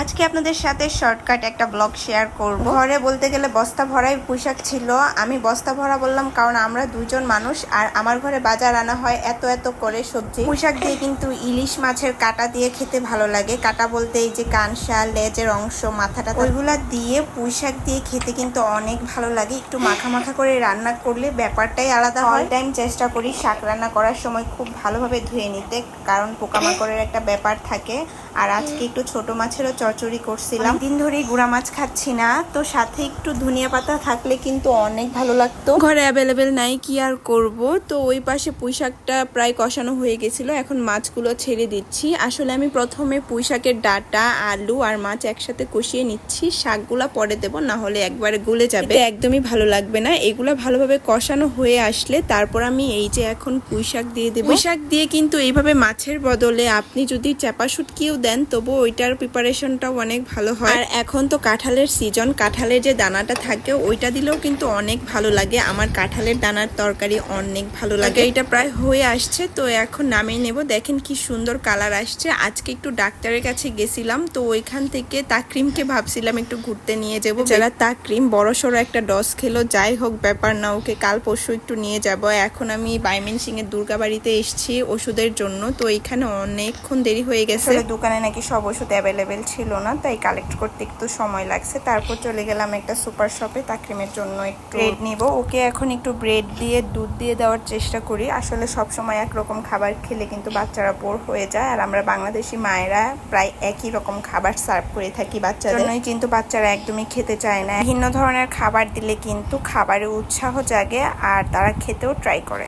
আজকে আপনাদের সাথে শর্টকাট একটা ব্লগ শেয়ার করব। ঘরে বলতে গেলে বস্তা ভরাই পোশাক ছিল। আমি বস্তা ভরা বললাম কারণ আমরা দুজন মানুষ আর আমার ঘরে বাজার আনা হয় এত এত করে সবজি। পোশাক দিয়ে কিন্তু ইলিশ মাছের কাটা দিয়ে খেতে ভালো লাগে। কাটা বলতে এই যে কানসা লেজের অংশ, মাথাটা ওইগুলা দিয়ে পুঁইশাক দিয়ে খেতে কিন্তু অনেক ভালো লাগে। একটু মাখা মাখা করে রান্না করলে ব্যাপারটাই আলাদা হয়। টাইম চেষ্টা করি শাক রান্না করার সময় খুব ভালোভাবে ধুয়ে নিতে, কারণ পোকামাকড়ের একটা ব্যাপার থাকে। আর আজকে একটু ছোট মাছেরও চচ্চড়ি করছিলাম। দিন ধরেই গুড়া মাছ খাচ্ছি না তো সাথে একটু ধনিয়া পাতা থাকলে কিন্তু অনেক ভালো লাগতো। ঘরে অ্যাভেলেবেল নাই কি আর করব? তো ওই পাশে পুঁইশাকটা প্রায় কষানো হয়ে গেছিল এখন মাছগুলো ছেড়ে দিচ্ছি। আসলে আমি প্রথমে পুঁইশাকের ডাটা আলু আর মাছ একসাথে কষিয়ে নিচ্ছি শাকগুলা পরে দেব না হলে একবারে গলে যাবে। একদমই ভালো লাগবে না এগুলা ভালোভাবে কষানো হয়ে আসলে তারপর আমি এই যে এখন পুঁইশাক দিয়ে দেবো। পুঁইশাক দিয়ে কিন্তু এইভাবে মাছের বদলে আপনি যদি চাপা শুটকিও দেন তবু ওইটার প্রিপারেশনটাও অনেক ভালো হয়। আর এখন তো কাঁঠালের সিজন কাঁঠালের যে দানাটা থাকে ওইটা দিলেও কিন্তু অনেক ভালো লাগে। আমার কাঁঠালের দানার তরকারি অনেক ভালো লাগে। এটা প্রায় হয়ে আসছে তো এখন নামিয়ে নেব। দেখেন কি সুন্দর কালার আসছে। আজকে একটু ডাক্তারের কাছে গেছিলাম তো ওইখান থেকে তাকরিমকে ভাবছিলাম একটু ঘুরতে নিয়ে যাব। যারা তাকরিম বড় সড়ো একটা ডস খেলো যাই হোক ব্যাপার না ওকে কাল পরশু একটু নিয়ে যাব। এখন আমি বাইমেন সিং এর দুর্গাবাড়িতে এসেছি ওষুধের জন্য তো এখানে অনেকক্ষণ দেরি হয়ে গেছে। দোকানে নাকি সব ওষুধ অ্যাভেলেবেল ছিল। না তাই কালেক্ট করতে একটু সময় লাগছে। তারপর চলে গেলাম একটা সুপার শপে তাকরিমের জন্য একটু ব্রেড নিব। ওকে এখন একটু ব্রেড দিয়ে দুধ দিয়ে দেওয়ার চেষ্টা করি। আসলে সব সময় একরকম খাবার খেলে কিন্তু বাচ্চারা বোর হয়ে যায়। আর আমরা বাংলাদেশি মায়েরা প্রায় একই রকম খাবার সার্ভ করে থাকি বাচ্চাদের। জন্যই কিন্তু বাচ্চারা একদমই খেতে চায় না। ভিন্ন ধরনের খাবার দিলে কিন্তু খাবারে উৎসাহ জাগে আর তারা খেতেও ট্রাই করে।